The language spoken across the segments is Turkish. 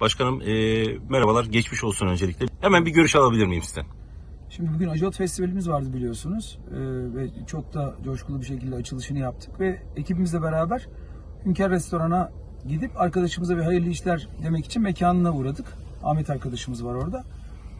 Başkanım e, merhabalar, geçmiş olsun öncelikle. Hemen bir görüş alabilir miyim sizden? Şimdi bugün Acıot Festivalimiz vardı biliyorsunuz Ee, ve çok da coşkulu bir şekilde açılışını yaptık ve ekibimizle beraber Hünkar Restoran'a gidip arkadaşımıza bir hayırlı işler demek için mekanına uğradık. Ahmet arkadaşımız var orada.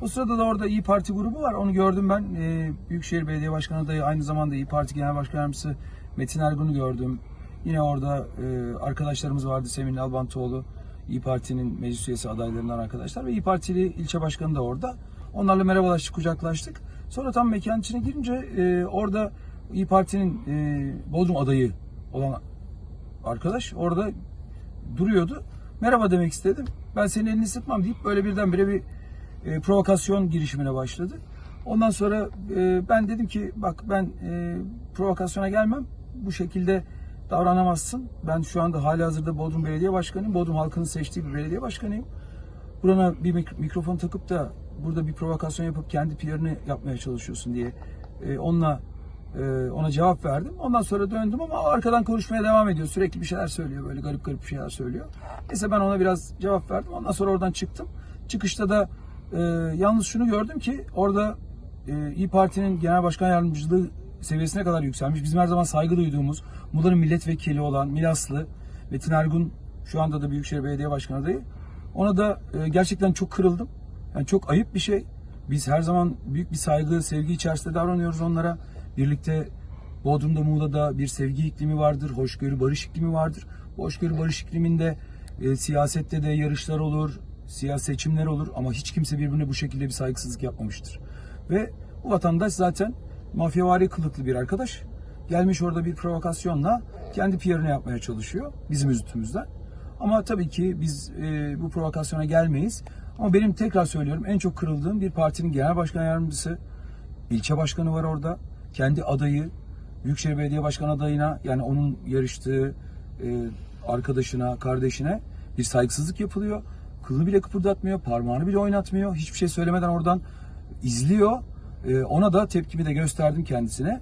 O sırada da orada İyi Parti grubu var. Onu gördüm ben. Ee, Büyükşehir Belediye Başkanı adayı aynı zamanda İyi Parti Genel Başkan Yardımcısı Metin Ergun'u gördüm. Yine orada e, arkadaşlarımız vardı. Semin Albantoğlu, İyi Parti'nin meclis üyesi adaylarından arkadaşlar ve İyi Partili ilçe başkanı da orada. Onlarla merhabalaştık, kucaklaştık. Sonra tam mekanın içine girince e, orada İyi Parti'nin e, Bodrum adayı olan arkadaş orada duruyordu. Merhaba demek istedim. Ben senin elini sıkmam deyip böyle birdenbire bir e, provokasyon girişimine başladı. Ondan sonra e, ben dedim ki bak ben e, provokasyona gelmem. Bu şekilde davranamazsın. Ben şu anda hali hazırda Bodrum Belediye Başkanıyım. Bodrum halkının seçtiği bir belediye başkanıyım. Burana bir mik- mikrofon takıp da burada bir provokasyon yapıp kendi PR'ını yapmaya çalışıyorsun diye e, onunla e, ona cevap verdim. Ondan sonra döndüm ama arkadan konuşmaya devam ediyor. Sürekli bir şeyler söylüyor. Böyle garip garip şeyler söylüyor. Neyse ben ona biraz cevap verdim. Ondan sonra oradan çıktım. Çıkışta da e, yalnız şunu gördüm ki orada e, İyi Parti'nin genel başkan yardımcılığı seviyesine kadar yükselmiş. Bizim her zaman saygı duyduğumuz Muğla'nın milletvekili olan Milaslı Metin Ergun şu anda da Büyükşehir Belediye Başkanı adayı. Ona da e, gerçekten çok kırıldım. Yani çok ayıp bir şey. Biz her zaman büyük bir saygı, sevgi içerisinde davranıyoruz onlara. Birlikte Bodrum'da, Muğla'da bir sevgi iklimi vardır, hoşgörü, barış iklimi vardır. Hoşgörü, barış ikliminde e, siyasette de yarışlar olur, siyasi seçimler olur ama hiç kimse birbirine bu şekilde bir saygısızlık yapmamıştır. Ve bu vatandaş zaten mafyavari kılıklı bir arkadaş. Gelmiş orada bir provokasyonla kendi PR'ını yapmaya çalışıyor bizim üzüntümüzden. Ama tabii ki biz e, bu provokasyona gelmeyiz. Ama benim tekrar söylüyorum en çok kırıldığım bir partinin genel başkan yardımcısı, ilçe başkanı var orada. Kendi adayı, Büyükşehir Belediye Başkanı adayına yani onun yarıştığı e, arkadaşına, kardeşine bir saygısızlık yapılıyor. Kılını bile kıpırdatmıyor, parmağını bile oynatmıyor. Hiçbir şey söylemeden oradan izliyor. E, ona da tepkimi de gösterdim kendisine.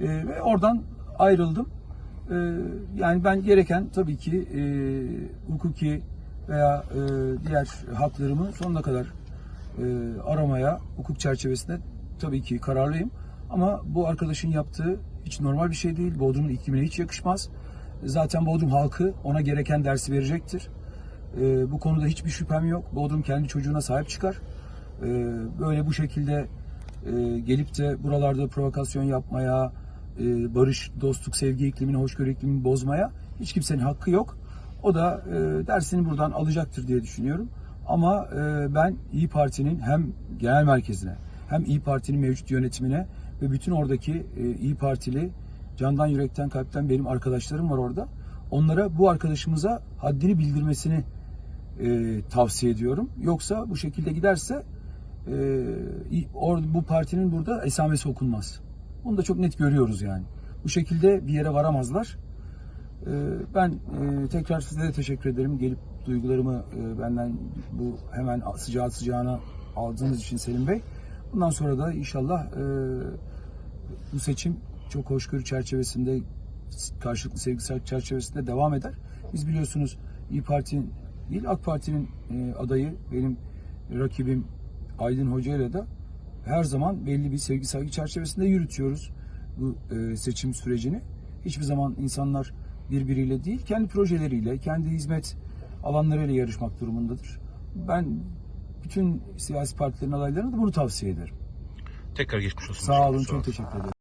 E, ve oradan ayrıldım. E, yani ben gereken tabii ki e, hukuki veya e, diğer haklarımı sonuna kadar e, aramaya hukuk çerçevesinde tabii ki kararlıyım. Ama bu arkadaşın yaptığı hiç normal bir şey değil. Bodrum'un iklimine hiç yakışmaz. Zaten Bodrum halkı ona gereken dersi verecektir. E, bu konuda hiçbir şüphem yok. Bodrum kendi çocuğuna sahip çıkar. E, böyle bu şekilde e, gelip de buralarda provokasyon yapmaya, e, barış, dostluk, sevgi iklimini, hoşgörü iklimini bozmaya hiç kimsenin hakkı yok. O da e, dersini buradan alacaktır diye düşünüyorum. Ama e, ben İyi Parti'nin hem genel merkezine hem İyi Parti'nin mevcut yönetimine ve bütün oradaki e, İyi Partili candan yürekten kalpten benim arkadaşlarım var orada. Onlara bu arkadaşımıza haddini bildirmesini e, tavsiye ediyorum. Yoksa bu şekilde giderse or, bu partinin burada esamesi okunmaz. Bunu da çok net görüyoruz yani. Bu şekilde bir yere varamazlar. E, ben e, tekrar size de teşekkür ederim. Gelip duygularımı e, benden bu hemen sıcağı sıcağına aldığınız için Selim Bey. Bundan sonra da inşallah e, bu seçim çok hoşgörü çerçevesinde karşılıklı sevgi çerçevesinde devam eder. Biz biliyorsunuz İyi Parti'nin değil AK Parti'nin adayı benim rakibim Aydın Hoca ile de her zaman belli bir sevgi saygı çerçevesinde yürütüyoruz bu e, seçim sürecini. Hiçbir zaman insanlar birbiriyle değil, kendi projeleriyle, kendi hizmet alanlarıyla yarışmak durumundadır. Ben bütün siyasi partilerin adaylarına da bunu tavsiye ederim. Tekrar geçmiş olsun. Sağ olun, çok teşekkür ederim.